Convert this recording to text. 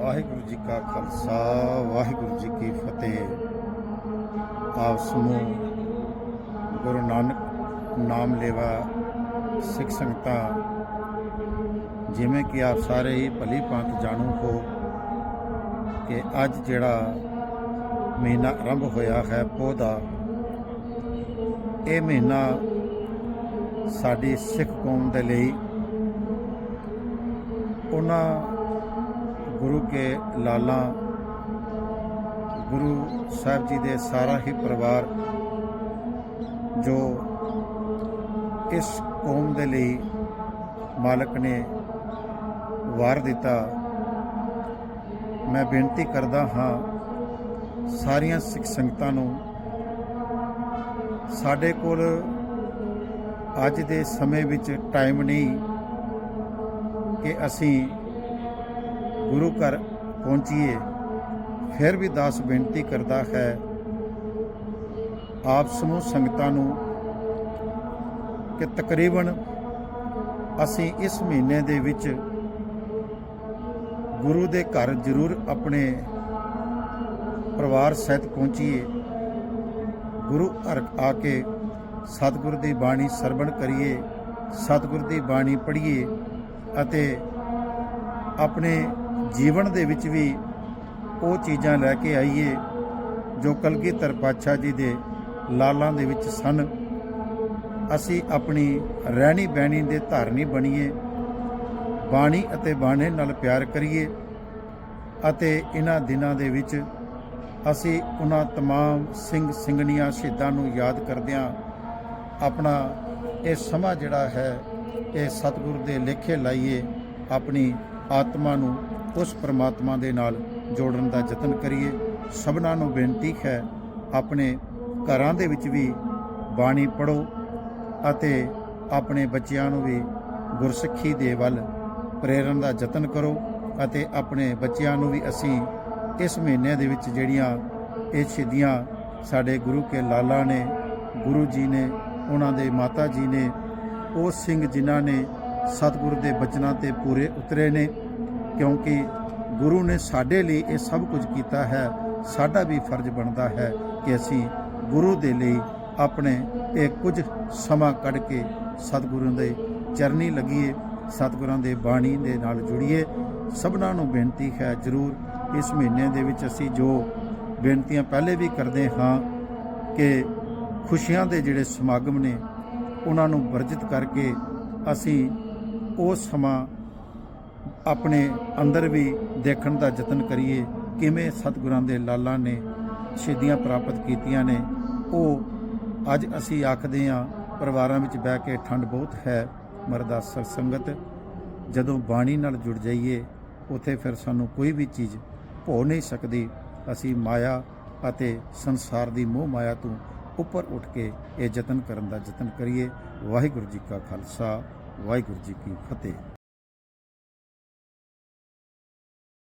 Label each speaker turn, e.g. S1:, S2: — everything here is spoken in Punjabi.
S1: ਵਾਹਿਗੁਰੂ ਜੀ ਕਾ ਖਾਲਸਾ, ਵਾਹਿਗੁਰੂ ਜੀ ਕੀ ਫਤਿਹ। ਆਪ ਸਮੂਹ ਗੁਰੂ ਨਾਨਕ ਨਾਮ ਲੇਵਾ ਸਿੱਖ ਸੰਗਤਾਂ, ਜਿਵੇਂ ਕਿ ਆਪ ਸਾਰੇ ਹੀ ਭਲੀ ਭਾਂਤ ਜਾਣੂ ਹੋ ਕਿ ਅੱਜ ਜਿਹੜਾ ਮਹੀਨਾ ਆਰੰਭ ਹੋਇਆ ਹੈ ਪੋਹ ਦਾ, ਇਹ ਮਹੀਨਾ ਸਾਡੀ ਸਿੱਖ ਕੌਮ ਦੇ ਲਈ ਉਹਨਾਂ ਗੁਰੂ ਕੇ ਲਾਲਾਂ, ਗੁਰੂ ਸਾਹਿਬ ਜੀ ਦੇ ਸਾਰਾ ਹੀ ਪਰਿਵਾਰ ਜੋ ਇਸ ਕੌਮ ਦੇ ਲਈ ਮਾਲਕ ਨੇ ਵਾਰ ਦਿੱਤਾ। ਮੈਂ ਬੇਨਤੀ ਕਰਦਾ ਹਾਂ, ਸਾਰੀਆਂ ਸਿੱਖ ਸੰਗਤਾਂ ਨੂੰ ਸਾਡੇ ਕੋਲ ਅੱਜ ਦੇ ਸਮੇਂ ਵਿੱਚ ਟਾਈਮ ਨਹੀਂ ਕਿ ਅਸੀਂ ਗੁਰੂ ਘਰ ਪਹੁੰਚੀਏ, ਫਿਰ ਵੀ ਦਾਸ ਬੇਨਤੀ ਕਰਦਾ ਹੈ, ਆਪ ਸਮੂਹ ਸੰਗਤਾਂ ਨੂੰ ਕਿ ਤਕਰੀਬਨ ਅਸੀਂ ਇਸ ਮਹੀਨੇ ਦੇ ਵਿੱਚ ਗੁਰੂ ਦੇ ਘਰ ਜ਼ਰੂਰ ਆਪਣੇ ਪਰਿਵਾਰ ਸਹਿਤ ਪਹੁੰਚੀਏ। ਗੁਰੂ ਘਰ ਆ ਕੇ ਸਤਿਗੁਰ ਦੀ ਬਾਣੀ ਸਰਵਣ ਕਰੀਏ ਸਤਿਗੁਰ ਦੀ ਬਾਣੀ ਪੜ੍ਹੀਏ ਅਤੇ ਆਪਣੇ ਜੀਵਨ ਦੇ ਵਿੱਚ ਵੀ ਉਹ ਚੀਜ਼ਾਂ ਲੈ ਕੇ ਆਈਏ ਜੋ ਕਲਗੀਧਰ ਪਾਤਸ਼ਾਹ ਜੀ ਦੇ ਲਾਲਾਂ ਦੇ ਵਿੱਚ ਸਨ ਅਸੀਂ ਆਪਣੀ ਰਹਿਣੀ ਬਹਿਣੀ ਦੇ ਧਾਰਨੀ ਬਣੀਏ ਬਾਣੀ ਅਤੇ ਬਾਣੇ ਨਾਲ ਪਿਆਰ ਕਰੀਏ ਅਤੇ ਇਹਨਾਂ ਦਿਨਾਂ ਦੇ ਵਿੱਚ ਅਸੀਂ ਉਹਨਾਂ तमाम ਸਿੰਘ ਸਿੰਘਣੀਆਂ ਸ਼ਹੀਦਾਂ ਨੂੰ ਯਾਦ ਕਰਦਿਆਂ ਆਪਣਾ ਇਹ ਸਮਾਂ ਜਿਹੜਾ ਹੈ ਇਹ ਸਤਿਗੁਰ ਦੇ ਲੇਖੇ ਲਾਈਏ ਆਪਣੀ ਆਤਮਾ ਨੂੰ ਉਸ ਪ੍ਰਮਾਤਮਾ ਦੇ ਨਾਲ ਜੋੜਨ ਦਾ ਯਤਨ ਕਰੀਏ। ਸਭਨਾਂ ਨੂੰ ਬੇਨਤੀ ਹੈ ਆਪਣੇ ਘਰਾਂ ਦੇ ਵਿੱਚ ਵੀ ਬਾਣੀ ਪੜੋ ਅਤੇ ਆਪਣੇ ਬੱਚਿਆਂ ਨੂੰ ਵੀ ਗੁਰਸਿੱਖੀ ਦੇ ਵੱਲ ਪ੍ਰੇਰਨ ਦਾ ਯਤਨ ਕਰੋ ਅਤੇ ਆਪਣੇ ਬੱਚਿਆਂ ਨੂੰ ਵੀ ਅਸੀਂ ਇਸ ਮਹੀਨੇ ਦੇ ਵਿੱਚ ਜਿਹੜੀਆਂ ਇਹ ਸ਼ਹੀਦੀਆਂ ਸਾਡੇ ਗੁਰੂ ਕੇ ਲਾਲਾ ਨੇ, ਗੁਰੂ ਜੀ ਨੇ ਉਹਨਾਂ ਦੇ ਮਾਤਾ ਜੀ ਨੇ, ਉਹ ਸਿੰਘ ਜਿਨ੍ਹਾਂ ਨੇ ਸਤਿਗੁਰ ਦੇ ਬਚਨਾਂ ਤੇ ਪੂਰੇ ਉਤਰੇ ਨੇ, ਕਿਉਂਕਿ ਗੁਰੂ ਨੇ ਸਾਡੇ ਲਈ ਇਹ ਸਭ ਕੁਝ ਕੀਤਾ ਹੈ, ਸਾਡਾ ਵੀ ਫਰਜ਼ ਬਣਦਾ ਹੈ ਕਿ ਅਸੀਂ ਗੁਰੂ ਦੇ ਲਈ ਆਪਣੇ ਇਹ ਕੁਝ ਸਮਾਂ ਕੱਢ ਕੇ ਸਤਿਗੁਰੂ ਦੇ ਚਰਨੀ ਲੱਗੀਏ, ਸਤਿਗੁਰਾਂ ਦੇ ਬਾਣੀ ਦੇ ਨਾਲ ਜੁੜੀਏ। ਸਭਨਾਂ ਨੂੰ ਬੇਨਤੀ ਹੈ ਜਰੂਰ ਇਸ ਮਹੀਨੇ ਦੇ ਵਿੱਚ ਅਸੀਂ ਜੋ ਬੇਨਤੀਆਂ ਪਹਿਲੇ ਵੀ ਕਰਦੇ ਹਾਂ ਕਿ ਖੁਸ਼ੀਆਂ ਦੇ ਜਿਹੜੇ ਸਮਾਗਮ ਨੇ, ਉਹਨਾਂ ਨੂੰ ਵਰਜਿਤ ਕਰਕੇ ਅਸੀਂ ਉਹ ਸਮਾਂ ਆਪਣੇ ਅੰਦਰ ਵੀ ਦੇਖਣ ਦਾ ਯਤਨ ਕਰੀਏ, ਕਿਵੇਂ ਸਤਿਗੁਰਾਂ ਦੇ ਲਾਲਾਂ ਨੇ ਸ਼ਹੀਦੀਆਂ ਪ੍ਰਾਪਤ ਕੀਤੀਆਂ ਨੇ। ਉਹ ਅੱਜ ਅਸੀਂ ਆਖਦੇ ਹਾਂ, ਪਰਿਵਾਰਾਂ ਵਿੱਚ ਬਹਿ ਕੇ ਠੰਡ ਬਹੁਤ ਹੈ, ਮਰਦਾ ਸੰਗਤ ਜਦੋਂ ਬਾਣੀ ਨਾਲ ਜੁੜ ਜਾਈਏ, ਉਥੇ ਫਿਰ ਸਾਨੂੰ ਕੋਈ ਵੀ ਚੀਜ਼ ਭੋ ਨਹੀਂ ਸਕਦੀ। ਅਸੀਂ ਮਾਇਆ ਅਤੇ ਸੰਸਾਰ ਦੀ ਮੋਹ ਮਾਇਆ ਤੋਂ ਉੱਪਰ ਉੱਠ ਕੇ ਇਹ ਯਤਨ ਕਰਨ ਦਾ ਯਤਨ ਕਰੀਏ। ਵਾਹਿਗੁਰੂ ਜੀ ਕਾ ਖਾਲਸਾ, ਵਾਹਿਗੁਰੂ ਜੀ ਕੀ ਫਤਿਹ।